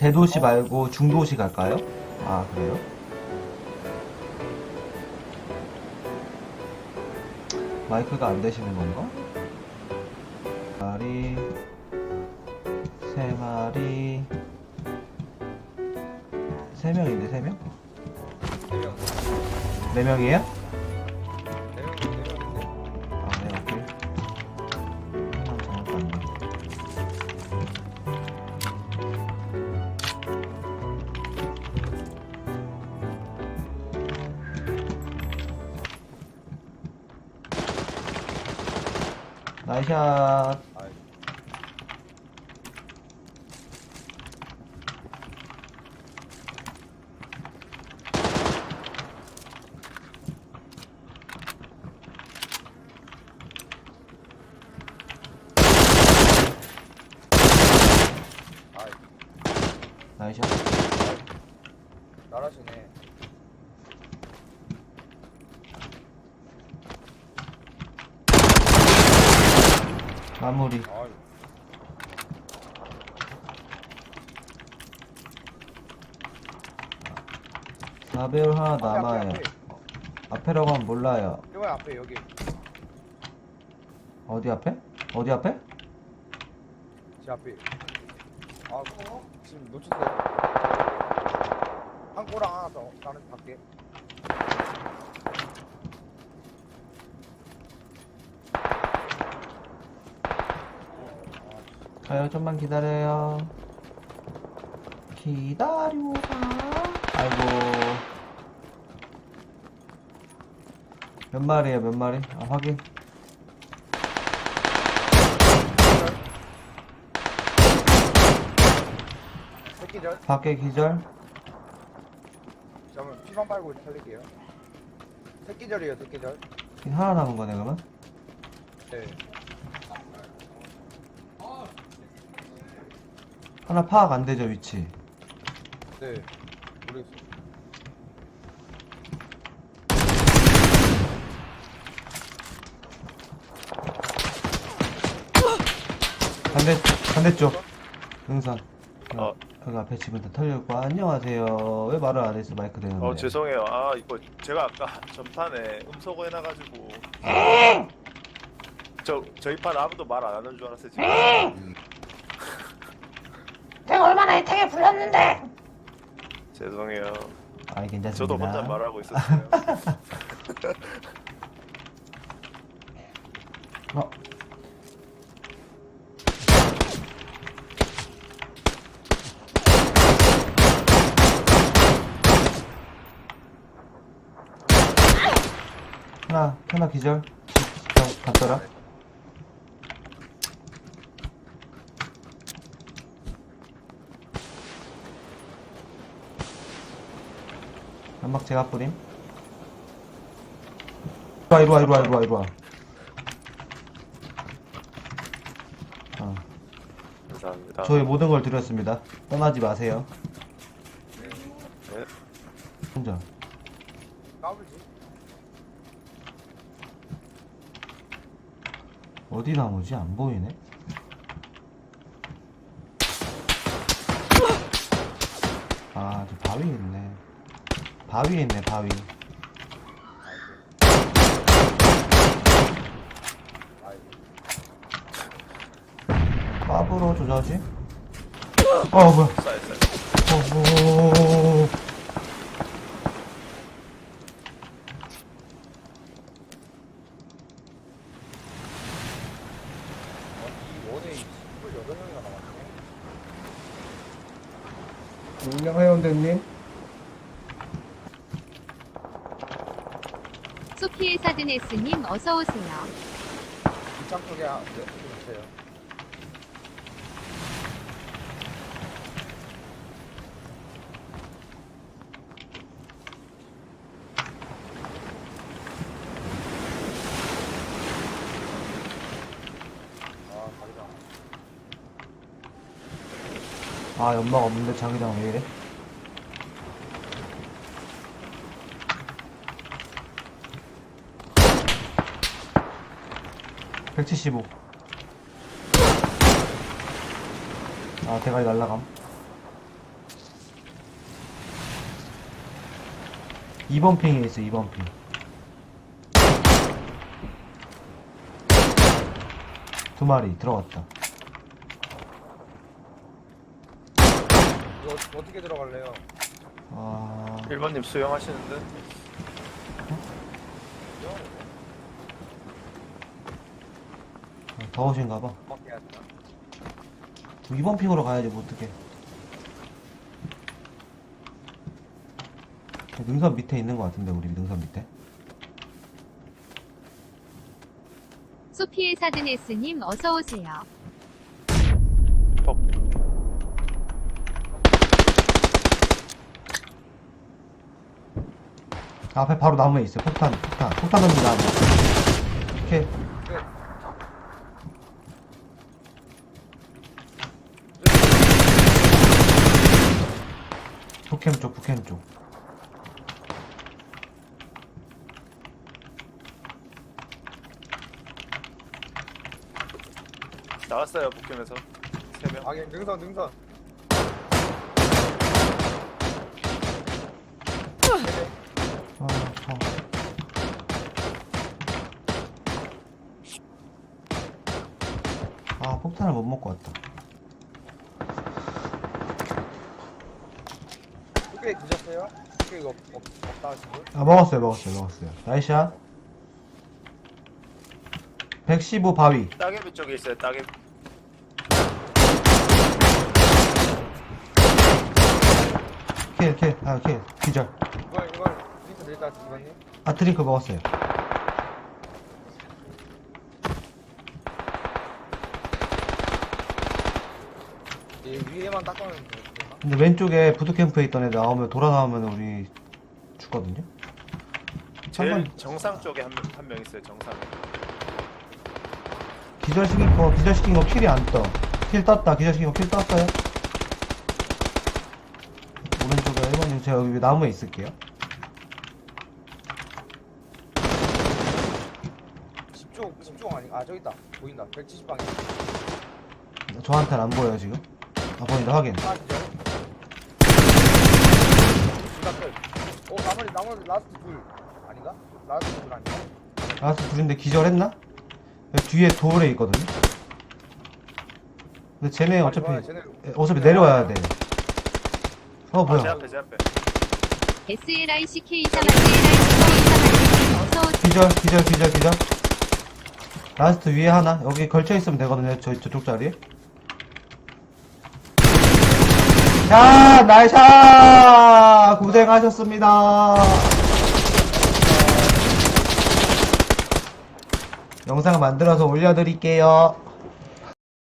대도시 말고 중도시 갈까요? 아, 그래요? 마이크가 안 되시는 건가? 마리, 세 마리, 세 명인데, 세 명? 4명. 네 명이에요? 나이샷. 나이샷. 잘하시네. 마무리. 아이. 사배율 하나 앞에, 남아요. 앞에, 앞에. 앞에라고 하면 몰라요. 이거 앞에 여기. 어디 앞에? 어디 앞에? 제 앞에. 아, 지금 놓쳤어요. 한 꼬랑 하나 더. 나는 밖에. 가요, 좀만 기다려요. 기다려봐. 아이고. 몇 마리에요, 몇 마리? 아, 확인. 새끼절. 밖에 기절. 잠깐만 피만 빨고 살릴게요. 새끼절이에요, 새끼절. 하나 남은 거네, 그러면? 네. 하나 파악 안 되죠, 위치. 네. 모르겠어요. 반대, 반대쪽. 능선. 어. 여기 앞에 집은 다 털려있고, 안녕하세요. 왜 말을 안 했어, 마이크 되는데. 어 죄송해요. 아 이거 제가 아까 전판에 음소거 해놔가지고 저 저희 판 아무도 말 안 하는 줄 알았어요 지금. 혜택에 불렸는데 죄송해요. 아이, 괜찮습니다. 저도 혼자 말하고 있었어요. 어. 하나, 하나 기절. 저, 갔더라. 연막 제가 뿌림. 이리 와, 이리 와, 이리 와, 이리 와, 이리 와. 어, 감사합니다. 저희 모든 걸 드렸습니다. 떠나지 마세요. 네. 혼자. 까불지? 어디 나무지? 안 보이네. 아, 저 바위 있네. 바위에 있네, 바위. 밥으로 조져지? 어, 뭐야. 쌀 쌀. 어, 어, 어, 어. 어, 이 원에 28명이나 남았네. 명령 회원대님. 소피의 사드네스님 어서 오세요. 이창 쪽에 한- 네, 좀 있어요. 아. 아, 연막 없는데 자기장 왜 이래? 175. 아, 대가리 날라감. 2번 핑에 있어, 2번 핑. 두 마리 들어갔다. 이거 어떻게 들어갈래요? 아, 1번님 수영하시는데? 더우신가봐. 막 해야 되나? 2번 핑으로 가야지 뭐 어떡해. 능선 밑에 있는 것 같은데 우리 능선 밑에. 소피의 사드네스님 어서 오세요. 퍽 앞에 바로 나무에 있어요. 폭탄 폭탄. 폭탄 던진 나무 오케이 북캠 쪽 나왔어요 북캠에서 3명 아, 능선, 능선. 아, 아. 아 폭탄을 못 먹고 왔다 꽤 드셨어요? 꽤 이거 없, 없, 없다 하시고. 아 먹었어요 먹었어요 먹었어요 나이샷 115 바위 따개비 쪽에 있어요 따개비 킬킬아킬 기절 이걸, 이걸, 링크 드릴까, 이번님? 아 드링크 먹었어요 이 위에만 닦으면 되나? 근데 왼쪽에 부트캠프에 있던 애 나오면 돌아 나오면 우리 죽거든요? 제일 한번- 정상 쪽에 한명 있어요 정상에 기절시킨 거 기절시킨 거 킬이 안 떠 킬 떴다. 기절시킨 거 킬 떴어요? 오른쪽에 1번님 제가 여기 나무에 있을게요. 10쪽, 10쪽 아니, 아, 저기 있다. 보인다. 170방에. 저한테는 안 보여요 지금. 아 보인다. 확인. 하나 기 끝. 어, 나머지, 나머지 라스트 둘. 아닌가? 라스트 둘 아닌가? 라스트 둘인데 기절했나? 여기 뒤에 돌에 있거든요 근데 쟤네 어차피 좋아요, 쟤네. 어차피 내려와야 돼 어, 아, 제 뭐야. 앞에 제 앞에 SLICK 사만 SLICK 사만 어서오세요. 기절, 기절, 기절, 기절. 라스트 위에 하나. 여기 걸쳐 있으면 되거든요. 저, 저쪽 자리 에. 야, 나이샤! 고생하셨습니다. 영상 만들어서 올려드릴게요.